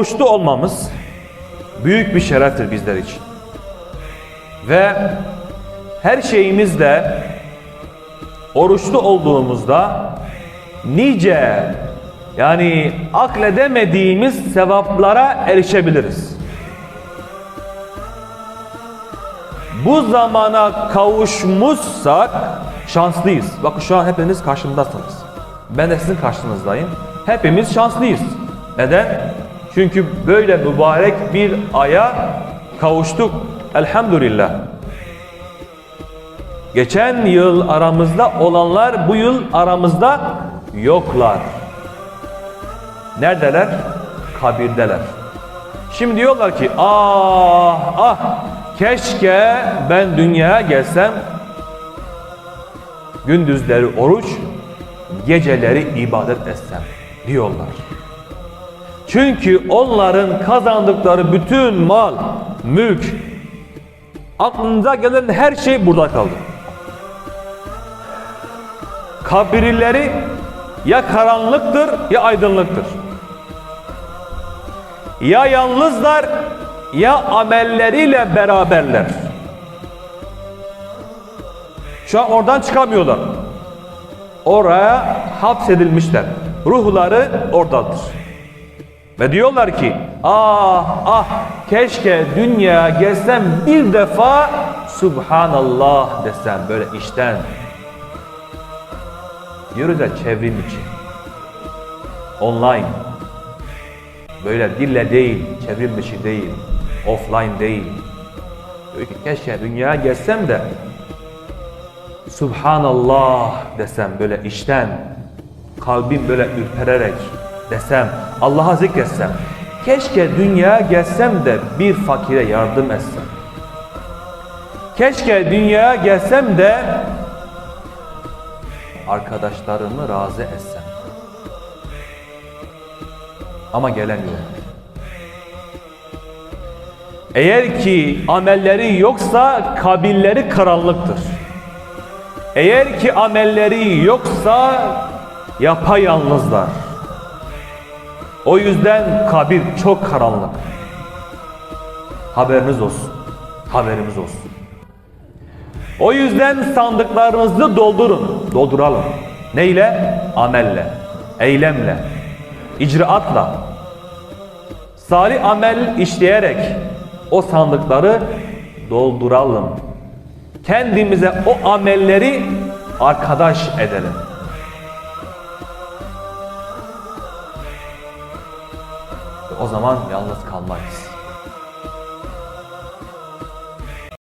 Oruçlu olmamız büyük bir şereftir bizler için. Ve her şeyimizle oruçlu olduğumuzda nice yani akledemediğimiz sevaplara erişebiliriz. Bu zamana kavuşmuşsak şanslıyız. Bakın şu an hepiniz karşımdasınız. Ben de sizin karşınızdayım. Hepimiz şanslıyız. Neden? Çünkü böyle mübarek bir aya kavuştuk. Elhamdülillah. Geçen yıl aramızda olanlar bu yıl aramızda yoklar. Neredeler? Kabirdeler. Şimdi diyorlar ki ah ah keşke ben dünyaya gelsem gündüzleri oruç geceleri ibadet etsem diyorlar. Çünkü onların kazandıkları bütün mal, mülk, aklınıza gelen her şey burada kaldı. Kabirleri ya karanlıktır ya aydınlıktır. Ya yalnızlar ya amelleriyle beraberler. Şu an oradan çıkamıyorlar. Oraya hapsedilmişler. Ruhları oradadır. Ve diyorlar ki ah ah keşke dünyaya gelsem bir defa Subhanallah desem böyle işten. Diyoruz ya çevrim içi. Online. Böyle dille değil, çevrim dışı değil, offline değil. Diyor ki keşke dünyaya gelsem de Subhanallah desem böyle işten, kalbim böyle ürpererek desem, Allah'a zikretsem, keşke dünyaya gelsem de bir fakire yardım etsem. Keşke dünyaya gelsem de arkadaşlarımı razı etsem. Ama gelen yok. Eğer ki amelleri yoksa kabirleri karanlıktır. Eğer ki amelleri yoksa yapayalnızlar. O yüzden kabir çok karanlık. Haberiniz olsun. Haberimiz olsun. O yüzden sandıklarınızı doldurun. Dolduralım. Neyle? Amelle. Eylemle. icraatla. Salih amel işleyerek o sandıkları dolduralım. Kendimize o amelleri arkadaş edelim. O zaman yalnız kalmayız.